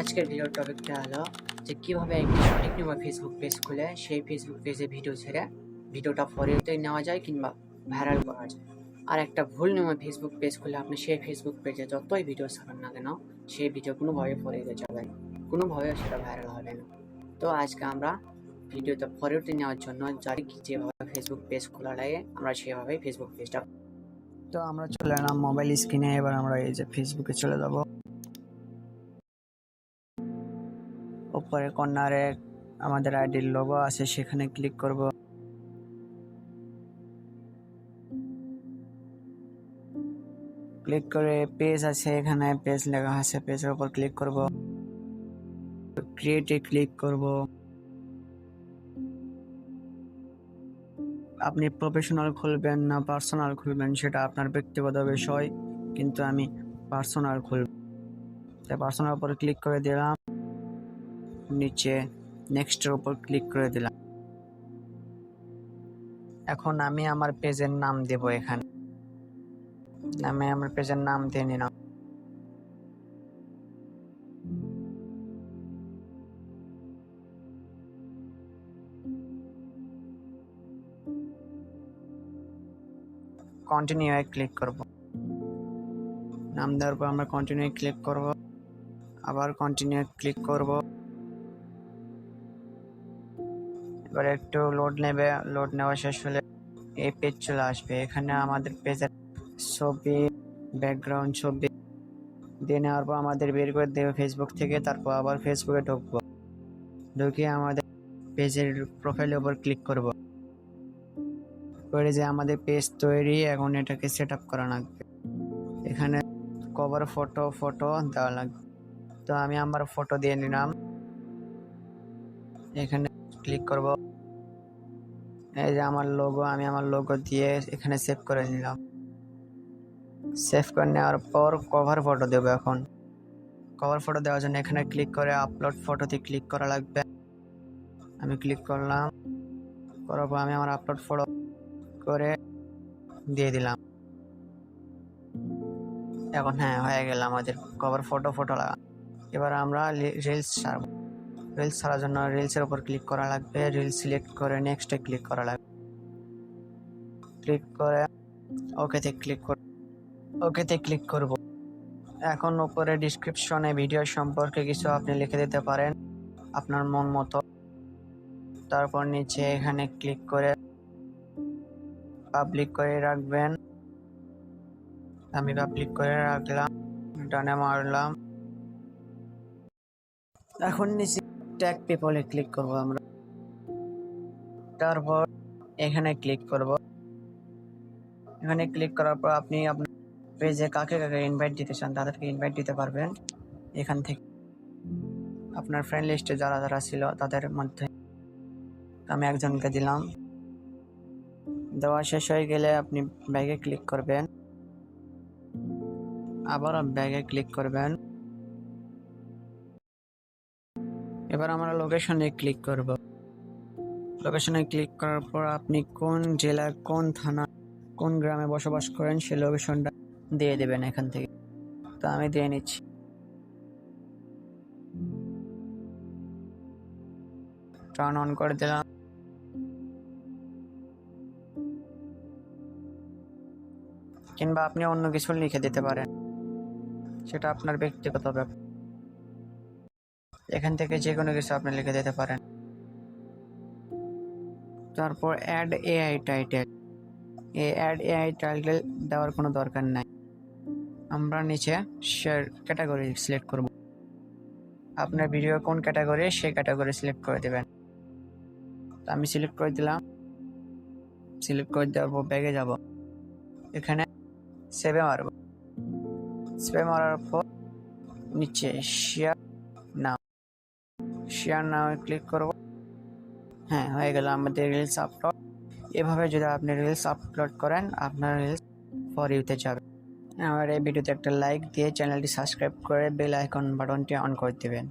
আজকের ভিডিওর টপিকটা হলো যে কীভাবে একটি সঠিক নিয়মে ফেসবুক পেজ খুলে, সেই ফেসবুক পেজে ভিডিও ছেড়ে ভিডিওটা ফরিওতে নেওয়া যায় কিংবা ভাইরাল করা যায়। আর একটা ভুল নিয়মে ফেসবুক পেজ খুলে আপনি সেই ফেসবুক পেজে যতই ভিডিও ছাড়েন না কেন, সেই ভিডিও কোনোভাবে ফরিওতে যাবে না। কোনোভাবে সেটা ভাইরাল হবে না। তো আজকে আমরা ভিডিওতে ফরিওতে নেওয়ার জন্য জানি কি যেভাবে ফেসবুক পেজ খোলা লাগে, আমরা সেভাবেই ফেসবুক পেজটা তো আমরা চলে এলাম মোবাইল স্ক্রিনে এবার আমরা এই যে ফেসবুকে চলে যাব। উপরে কর্নারে আমাদের আইডির লোগো আছে, সেখানে ক্লিক করব। ক্লিক করে পেজ আছে এখানে পেজ লেখা আছে পেজের উপর ক্লিক করব। ক্রিয়েটে ক্লিক করব। আপনি প্রফেশনাল খুলবেন না পার্সোনাল খুলবেন, সেটা আপনার ব্যক্তিগত বিষয়, কিন্তু আমি পার্সোনাল খুলব। পার্সোনাল উপর ক্লিক করে দিলাম। নিচে নেক্সটের উপর ক্লিক করে দিলাম। এখন আমি আমার পেজের নাম দেব এখানে। আমি আমার পেজের নাম দিয়ে নিলাম। কন্টিনিউ ক্লিক করব। নাম দেওয়ার পর আমরা কন্টিনিউ ক্লিক করব। আবার কন্টিনিউ ক্লিক করব। এবার একটু লোড নেবে লোড নেওয়া শেষ হলে এই পেজ চলে আসবে। এখানে আমাদের পেজের ছবি ব্যাকগ্রাউন্ড ছবি দিয়ে নেওয়ার পর আমাদের বের করে দেবে ফেসবুক থেকে, তারপর আবার ফেসবুকে ঢুকবো। ঢুকে আমাদের পেজের প্রোফাইলের উপর ক্লিক করব। করে যে আমাদের পেজ তৈরি, এখন এটাকে সেট আপ করা লাগবে। এখানে কভার ফটো ফটো দেওয়া লাগবে। তো আমি আমার ফটো দিয়ে নিলাম। এখানে ক্লিক করব। এই যে আমার লোগো আমি আমার লোগো দিয়ে এখানে সেভ করে নিলাম। সেভ করে নেওয়ার পর কভার ফটো দেবো এখন। কভার ফটো দেওয়ার জন্য এখানে ক্লিক করে আপলোড ফটোতে ক্লিক করা লাগবে। আমি ক্লিক করলাম। করার পর আমি আমার আপলোড ফটো করে দিয়ে দিলাম। এখন হ্যাঁ হয়ে গেল আমাদের কভার ফটো ফটো লাগা। এবার আমরা রিলস ছাড়ব। রিলস ছাড়ার জন্য রিলসের উপর ক্লিক করা লাগবে। রিলস সিলেক্ট করে নেক্সটে ক্লিক করা লাগবে। ক্লিক করে ওকেতে ক্লিক কর ওকেতে ক্লিক করব। এখন উপরে ডিসক্রিপশনে ভিডিও সম্পর্কে কিছু আপনি লিখে দিতে পারেন আপনার মন মতো। তারপর নিচে এখানে ক্লিক করে পাবলিক করে রাখবেন। আমি পাবলিক করে রাখলাম, ডানে মারলাম। এখন নিচে ট্যাগ পেপলে ক্লিক করব আমরা। তারপর এখানে ক্লিক করব। এখানে ক্লিক করার পর আপনি আপনার পেজে কাকে কাকে ইনভাইট দিতে চান তাদেরকে ইনভাইট দিতে পারবেন। এখান থেকে আপনার ফ্রেন্ড লিস্টে যারা যারা ছিল তাদের মধ্যে আমি একজনকে দিলাম। দেওয়া শেষ হয়ে গেলে আপনি ব্যাগে ক্লিক করবেন। আবার ব্যাগে ক্লিক করবেন। এবার আমরা লোকেশনে ক্লিক করব। লোকেশনে ক্লিক করার পর আপনি কোন জেলা, কোন থানা, কোন গ্রামে বসবাস করেন সেই লোকেশনটা দিয়ে দেবেন এখান থেকে। তো আমি দিয়ে নিচ্ছি। টার্ন অন করে দিলাম। কিংবা আপনি অন্য কিছু লিখে দিতে পারেন। সেটা আপনার ব্যক্তিগত ব্যাপার। এখান থেকে যে কোনো কিছু আপনি লিখে দিতে পারেন। তারপর অ্যাড এআই টাইটেল এই অ্যাড এআই টাইটেল দেওয়ার কোনো দরকার নাই। আমরা নিচে শেয়ার ক্যাটাগরি সিলেক্ট করব। আপনার ভিডিও কোন ক্যাটাগরি সেই ক্যাটাগরি সিলেক্ট করে দেবেন। আমি সিলেক্ট করে দিলাম। সিলেক্ট করে দেওয়ার পর ব্যাগে যাব। এখানে সেভে মারব। সেভে মারার পর নিচে শেয়ার শেয়ার নাও ক্লিক করব। হ্যাঁ হয়ে গেল আমাদের রিলস আপলোড এভাবে যদি আপনি রিলস আপলোড করেন, আপনার রিলস ফর ইউতে যাবে। আমার এই ভিডিওতে একটা লাইক দিয়ে চ্যানেলটি সাবস্ক্রাইব করে বেল আইকন বাটনটি অন করে দেবেন।